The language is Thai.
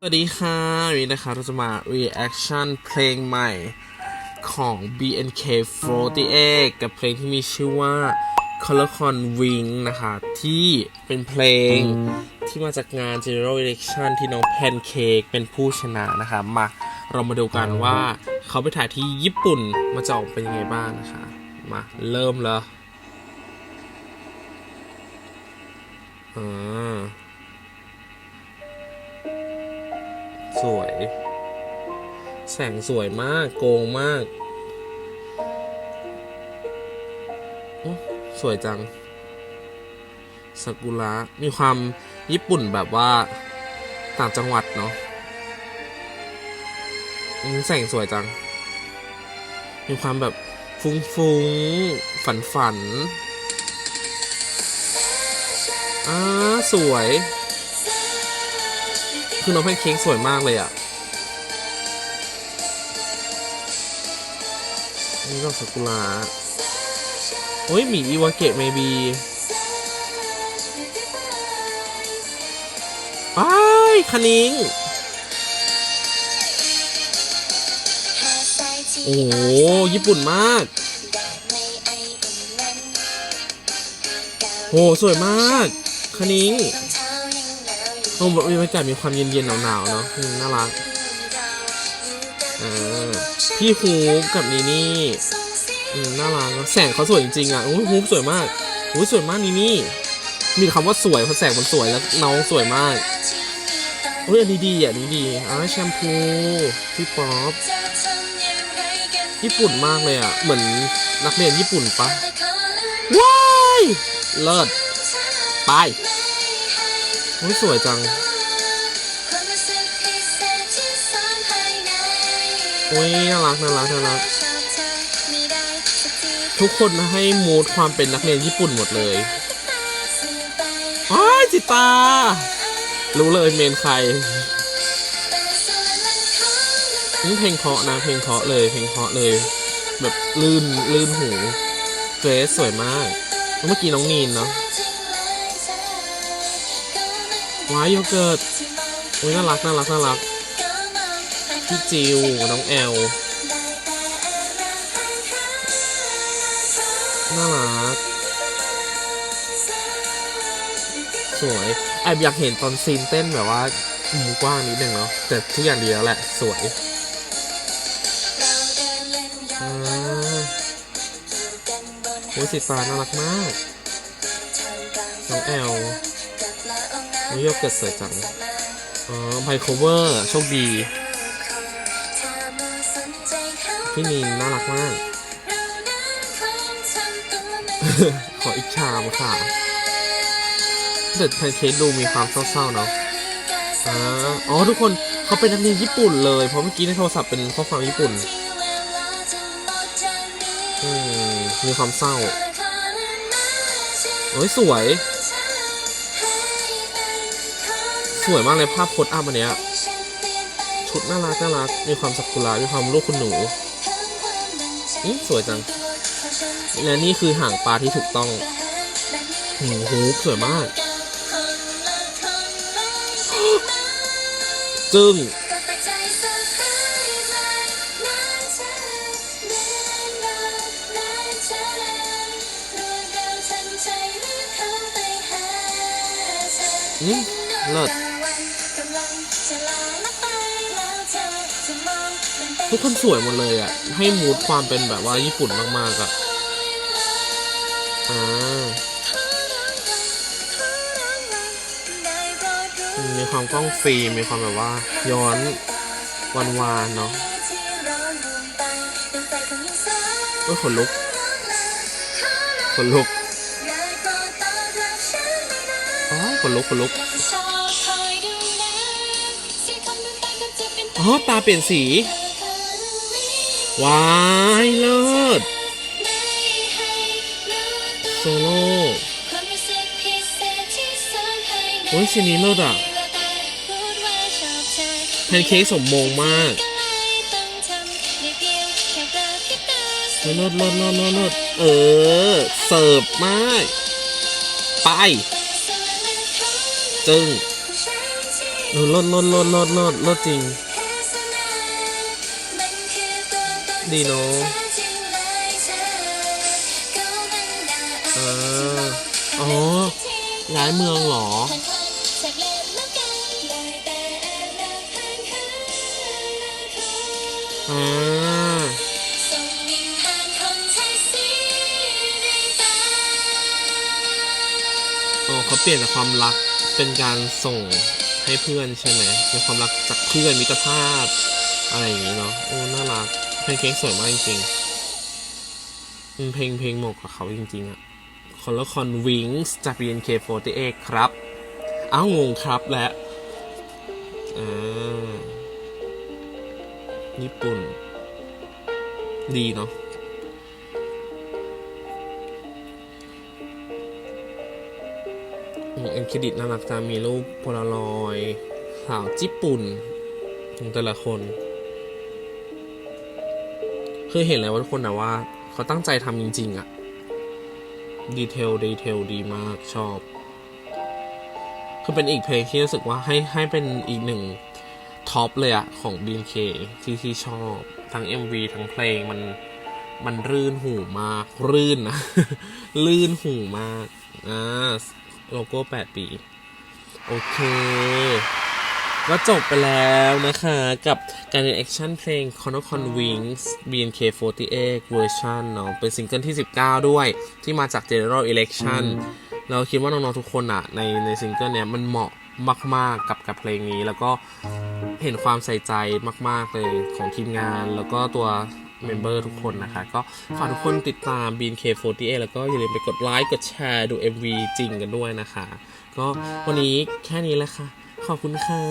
สวัสดีค่ะวันนี้นะคะเราจะมา reaction เพลงใหม่ของ BNK48 กับเพลงที่มีชื่อว่า Color Con Wing นะคะ ที่เป็นเพลงที่มาจากงาน General Election ที่น้องแพนเค้กเป็นผู้ชนะนะคะ มาเรามาดูกันว่าเขาไปถ่ายที่ญี่ปุ่นมาจะออกเป็นยังไงบ้างนะคะ มาเริ่มเลยอ่า สวย แสงสวยมาก โกงมากอุ๊ยสวยจังซากุระมีความญี่ปุ่นแบบว่าต่างจังหวัดเนาะแสงสวยจัง มีความแบบฟุ้งฟุ้งฝันฝันๆอ่าสวย คือน้องแพนเค้กสวยมากเลยอะนี่ดอกซากุระโอ้ยหมีอีวาเกะเมบีอ้คานิงโอ้โหญี่ปุ่นมาก โห สวยมากคานิง โอ้บรรยากาศมีความเย็นๆหนาวๆเนาะน่ารักอ่าพี่ฮูปกับนีนี่น่ารักเนอะแสงเขาสวยจริงๆอะโอ้ฮูปสวยมากโอ้สวยมากนีนี่ มีคำว่าสวยเพราะแสงมันสวยแล้วน้องสวยมากเฮ้ยอันนี้ดีอะนี้ดีอ่าแชมพูพี่ป๊อปญี่ปุ่นมากเลยอะ เหมือนนักเรียนญี่ปุ่นปะว้ายเลิศไป โอ้ยสวยจังโอ้ยน่ารักน่ารักน่ารักทุกคนให้มูดความเป็นนักเรียนญี่ปุ่นหมดเลยอ้าจิตา รู้เลยเมนใครนี่เพลงเพาะนะ เพลงเพาะเลย เพลงเพาะเลย แบบลื่นลื่นหูเกรสสวยมาก เมื่อกี้น้องนีนเนาะ วายโยเกิร์ตโอ้ยน่ารักน่ารักน่ารักพี่จิวน้องแอลน่ารัก สวยแอบอยากเห็นตอนซีนเต้นแบบว่ามุมกว้างนิดนึงเนาะแต่ทุกอย่างดีแล้วแหละ สวยโอ้ยสีฟ้าน่ารักมาก น้องแอล น้องโยเกิร์ตสวยจังอ๋อไพโคเวอร์โชคดี พี่นีนน่ารักมาก ขออีกชามค่ะแต่แพนเค้กดูมีความเศร้าๆเนาะอ่าอ๋อทุกคนเขาเป็นนักเรียนญี่ปุ่นเลย เพราะเมื่อกี้ในโทรศัพท์เป็นข้อความญี่ปุ่นอืมมีความเศร้าโอ้ยสวย วยมากเลยภาพโพสอัพอันเนี้ย ชุดน่ารักน่ารัก มีความสักุระมีความลูกคุณหนูอืมสวยจัง และนี่คือหางปลาที่ถูกต้องหูหูสวยมาก จึ้งอืมเลิศ ทุกคนสวยหมดเลยอะ ให้มูดความเป็นแบบว่าญี่ปุ่นมากๆอะอ่ามีความกล้องฟิล์มมีความแบบว่า ย้อนวันวานๆเนาะเอ้ยขนลุกขนลุกอ๋อขนลุกขนลุก อ๋อตาเปลี่ยนสี ว้ายเลิศโซโล่โอ้ยซีนี้เลิศอะแพนเค้กสมมงมากเลิศเลิศเลิศเลิศเออ เสิร์ฟมาก ไปจึง Thank เออลดลดลดลดลดลดจริง ดีเนาะเอออ๋อย้ายเมืองเหรอ อ่า อ๋อเขาเปลี่ยนจากความรักเป็นการส่งให้เพื่อนใช่ไหมเป็นความรักจากเพื่อนมิตรภาพ อะไรอย่างนี้เนาะ โอ้ น่ารัก เพลงเค้กสวยมากจริงๆเพลงเพลงเหมาะกับเขาจริงๆอะคอนละคอนวิงส์จาก BNK48 ครับ อ้าวงงครับและอ่าญี่ปุ่น ดีเนาะเอ็นเครดิตน่ารักจังมีรูปโพลารอยสาวญี่ปุ่นของแต่ละคน คือเห็นแล้วว่าทุกคนนะว่า เขาตั้งใจทำจริง ๆอะดีเทลดีเทลดีมากชอบ คือเป็นอีกเพลงที่รู้สึกว่าให้ให้เป็นอีกหนึ่งท็อปเลยอะของ BNK ที่ที่ชอบ ทั้ง MV ทั้งเพลงมันมันรื่นหูมาก รื่นนะ ลื่นหูมาก อ่า โลโก้ 8 ปี โอเค ก็จบไปแล้วนะคะกับการเรียนแอคชั่นเพลง c o n o c o n Wings BNK48 เวอร์ชันเนาะเป็นซิงเกิลที่ 19 ด้วย ที่มาจาก General Election เราคิดว่าน้องๆทุกคนอะในในซิงเกิลเนี้ยมันเหมาะมาก ๆ กับกับเพลงนี้ แล้วก็เห็นความใส่ใจมาก ๆ เลยของทีมงาน แล้วก็ตัวเมมเบอร์ทุกคนนะคะ ก็ฝากทุกคนติดตาม BNK48 แล้วก็อย่าลืมไปกดไลค์กดแชร์ดู MV จริงกันด้วยนะคะ ก็วันนี้แค่นี้แหละค่ะ ขอบคุณค่ะ